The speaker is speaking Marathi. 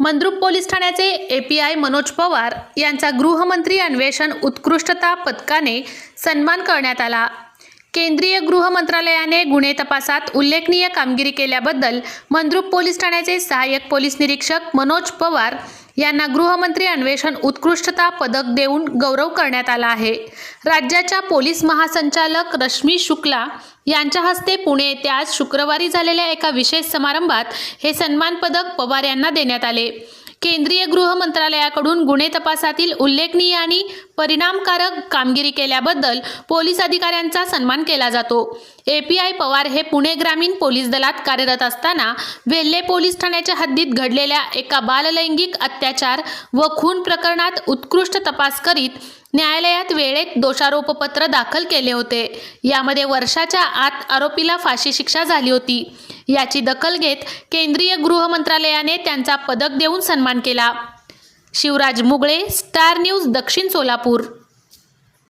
मंद्रुप पोलीस ठाण्याचे एपीआय मनोज पवार यांचा गृहमंत्री अन्वेषण उत्कृष्टता पदकाने सन्मान करण्यात आला. केंद्रीय गृह मंत्रालयाने गुन्हे तपासात उल्लेखनीय कामगिरी केल्याबद्दल मंद्रुप पोलीस ठाण्याचे सहाय्यक पोलीस निरीक्षक मनोज पवार यांना गृहमंत्री अन्वेषण उत्कृष्टता पदक देऊन गौरव करण्यात आला आहे. राज्याच्या पोलीस महासंचालक रश्मी शुक्ला यांच्या हस्ते पुणे येथे आज शुक्रवारी झालेल्या एका विशेष समारंभात हे सन्मान पदक पवार यांना देण्यात आले. केंद्रीय गृह मंत्रालयाकडून गुन्हे तपासातील उल्लेखनीय आणि परिणामकारक कामगिरी केल्याबद्दल पोलीस अधिकाऱ्यांचा सन्मान केला जातो. एपीआय पवार हे पुणे ग्रामीण पोलीस दलात कार्यरत असताना वेल्हे पोलीस ठाण्याच्या हद्दीत घडलेल्या एका बाललैंगिक अत्याचार व खून प्रकरणात उत्कृष्ट तपास करीत न्यायालयात वेळेत दोषारोपपत्र दाखल केले होते. यामध्ये वर्षाच्या आत आरोपीला फाशी शिक्षा झाली होती. याची दखल घेत केंद्रीय गृह मंत्रालयाने त्यांचा पदक देऊन सन्मान केला. शिवराज मुगळे स्टार न्यूज दक्षिण सोलापूर.